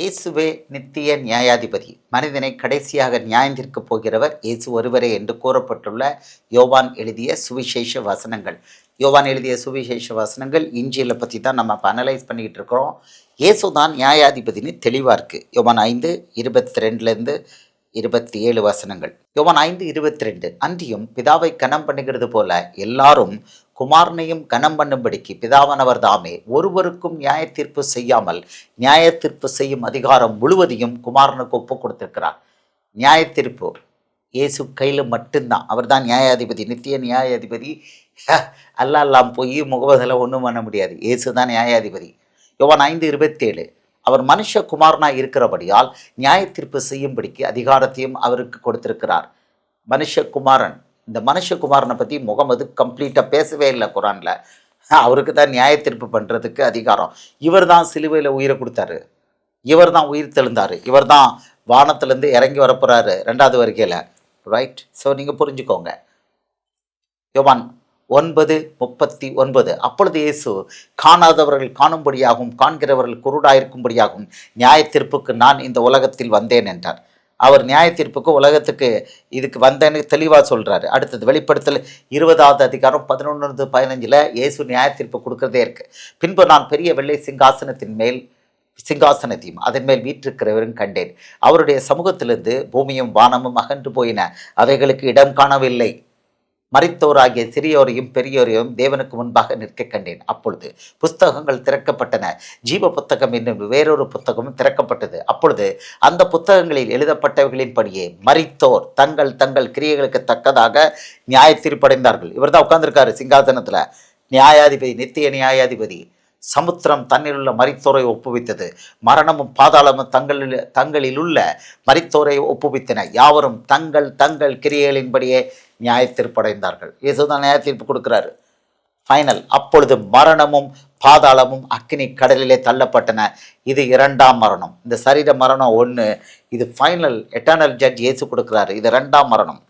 இயேசுவே நித்திய நியாயாதிபதி. மனிதனை கடைசியாக நியாயந்திருக்கப் போகிறவர் இயேசு ஒருவரே என்று கூறப்பட்டுள்ள யோவான் எழுதிய சுவிசேஷ வசனங்கள். யோவான் எழுதிய சுவிசேஷ வசனங்கள் இஞ்சியில் பற்றி தான் நம்ம இப்போ அனலைஸ் பண்ணிக்கிட்டு இருக்கிறோம். இயேசு தான் நியாயாதிபதினு தெளிவாக இருக்குது யோவான் ஐந்து இருபத்தி ரெண்டுலேருந்து இருபத்தி ஏழு வசனங்கள். யோவான் ஐந்து இருபத்தி ரெண்டு அன்றியும் பிதாவை கனம் பண்ணுகிறது போல எல்லாரும் குமாரனையும் கனம் பண்ணும்படிக்கு பிதாவானவர் தாமே ஒருவருக்கும் நியாய தீர்ப்பு செய்யாமல் நியாய தீர்ப்பு செய்யும் அதிகாரம் முழுவதையும் குமாரனுக்கு ஒப்பு கொடுத்திருக்கிறார். நியாய தீர்ப்பு இயேசு கையில் மட்டும்தான். அவர் தான் நியாயாதிபதி நித்திய நியாயாதிபதி. அல்லா எல்லாம் போய் முகவதில் ஒன்றும் பண்ண முடியாது. இயேசு தான் நியாயாதிபதி. யோவான் ஐந்து இருபத்தேழு. அவர் மனுஷகுமாரனாக இருக்கிறபடியால் நியாய தீர்ப்பு செய்யும்படிக்கு அதிகாரத்தையும் அவருக்கு கொடுத்திருக்கிறார். மனுஷகுமாரன் இந்த மனுஷகுமாரனை பற்றி முகமது கம்ப்ளீட்டாக பேசவே இல்லை குரானில். அவருக்கு தான் நியாய தீர்ப்பு பண்ணுறதுக்கு அதிகாரம். இவர் தான் சிலுவையில் உயிரை கொடுத்தாரு. இவர் தான் உயிர் தெழுந்தார். இவர் தான் வானத்திலேருந்து இறங்கி வரப்போகிறாரு ரெண்டாவது வருகையில். ரைட் ஸோ நீங்கள் புரிஞ்சுக்கோங்க. யோவான் ஒன்பது முப்பத்தி ஒன்பது. அப்பொழுது இயேசு காணாதவர்கள் காணும்படியாகவும் காண்கிறவர்கள் குருடாயிருக்கும்படியாகவும் நியாய தீர்ப்புக்கு நான் இந்த உலகத்தில் வந்தேன் என்றார். அவர் நியாய தீர்ப்புக்கு உலகத்துக்கு இதுக்கு வந்தேன்னு தெளிவாக சொல்கிறாரு அடுத்தது வெளிப்படுத்தல் இருபதாவது அதிகாரம் பதினொன்று பதினஞ்சில் இயேசு நியாய தீர்ப்பு கொடுக்குறதே இருக்குது பின்பு நான் பெரிய வெள்ளை சிங்காசனத்தின் மேல் சிங்காசனத்தையும் அதன் மேல் வீற்றிருக்கிறவரும் கண்டேன். அவருடைய சமூகத்திலிருந்து பூமியும் வானமும் அகன்று போயின. அவைகளுக்கு இடம் காணவில்லை. மறித்தோராகிய சிறியோரையும் பெரியோரையும் தேவனுக்கு முன்பாக நிற்க கண்டேன். அப்பொழுது புஸ்தகங்கள் திறக்கப்பட்டன. ஜீவ புத்தகம் என்னும் வேறொரு புத்தகமும் திறக்கப்பட்டது. அப்பொழுது அந்த புத்தகங்களில் எழுதப்பட்டவர்களின்படியே மறித்தோர் தங்கள் தங்கள் கிரியைகளுக்கு தக்கதாக நியாய தீர்ப்படைந்தார்கள் இவர் தான் உட்கார்ந்துருக்காரு சிங்காசனத்தில். நியாயாதிபதி நித்திய நியாயாதிபதி. சமுத்திரம் தன்னிலுள்ள மரித்தோரை ஒப்புவித்தது. மரணமும் பாதாளமும் தங்களில் தங்களில் உள்ள மரித்தோரை ஒப்புவித்தன. யாவரும் தங்கள் தங்கள் கிரியைகளின்படியே நியாயத்திற்படைந்தார்கள் இயேசுதான் நியாய தீர்ப்பு கொடுக்குறாரு. ஃபைனல் அப்பொழுது மரணமும் பாதாளமும் அக்னி கடலிலே தள்ளப்பட்டன. இது இரண்டாம் மரணம். இந்த சரீர மரணம் ஒன்று இது ஃபைனல் எட்டர்னல் ஜட்ஜ் இயேசு கொடுக்குறாரு. இது ரெண்டாம் மரணம்.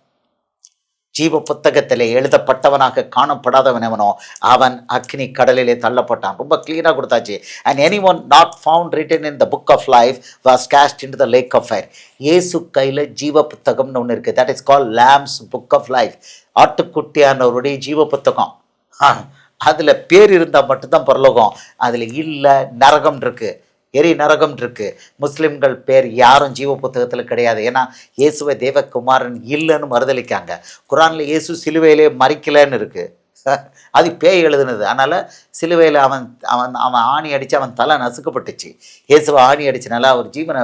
ஜீவ புத்தகத்திலே எழுதப்பட்டவனாக காணப்படாதவன் எவனோ அவன் அக்னி கடலிலே தள்ளப்பட்டான். ரொம்ப கிளீனாக கொடுத்தாச்சு. And anyone not found written in the book of life was cast in the lake of fire இயேசு கையில் ஜீவ புத்தகம்னு ஒன்று இருக்குது that is call lamb's book of life ஆட்டுக்குட்டியானவருடைய ஜீவ புத்தகம் அதில் பேர் இருந்தால் மட்டும்தான் பரலோகம். அதில் இல்லை நரகம் இருக்குது எரி நரகம் இருக்கு முஸ்லிம்கள் பேர் யாரும் ஜீவ புத்தகத்தில் கிடையாது. ஏன்னா இயேசுவை தேவகுமாரன் இல்லைன்னு மறுதளிக்காங்க குரானில் இயேசு சிலுவையிலே மறிக்கலன்னு இருக்குது அது பேய் எழுதுனது. அதனால் சிலுவையில் அவன் அவன் அவன் ஆணி அடித்து அவன் தலை நசுக்கப்பட்டுச்சு. இயேசுவை ஆணி அடிச்சனால அவர் ஜீவனை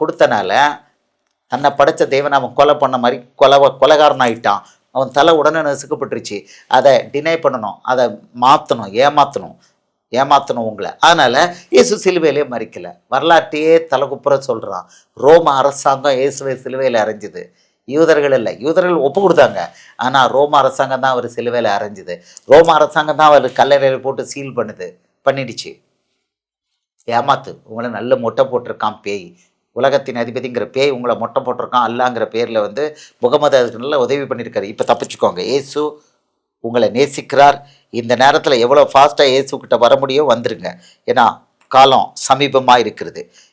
கொடுத்தனால தன்னை படைச்ச தேவனை அவன் கொலை பண்ண மாதிரி கொலை கொலைகாரன் ஆகிட்டான் அவன் தலை உடனே நசுக்கப்பட்டுருச்சு. அதை டினை பண்ணணும். அதை மாற்றணும் ஏமாற்றணும் ஏமாற்றணும் உங்களை. அதனால் இயேசு சிலுவையிலே மறிக்கல. வரலாற்றையே தலைகுப்புற சொல்கிறான் ரோம அரசாங்கம் இயேசுவை சிலுவையில் அரைஞ்சுது. யூதர்கள் இல்லை. யூதர்கள் ஒப்பு கொடுத்தாங்க. ஆனால் ரோம அரசாங்கம் தான் அவர் சிலுவையில் அரைஞ்சுது. ரோம அரசாங்கம் தான் அவர் கல்லறையில் போட்டு சீல் பண்ணுது. பண்ணிடுச்சு. ஏமாத்து. உங்களை நல்ல மொட்டை போட்டிருக்கான் பேய். உலகத்தின் அதிபதிங்கிற பேய் உங்களை மொட்டை போட்டிருக்கான். அல்லாங்கிற பேரில் வந்து முகமது அதுக்கு நல்ல உதவி பண்ணியிருக்காரு இப்போ தப்பிச்சுக்கோங்க. இயேசு உங்களை நேசிக்கிறார். இந்த நேரத்தில் எவ்வளோ ஃபாஸ்ட்டாக இயேசுக்கிட்ட வர முடியும் வந்துருங்க. ஏன்னா காலம் சமீபமாக இருக்கிறது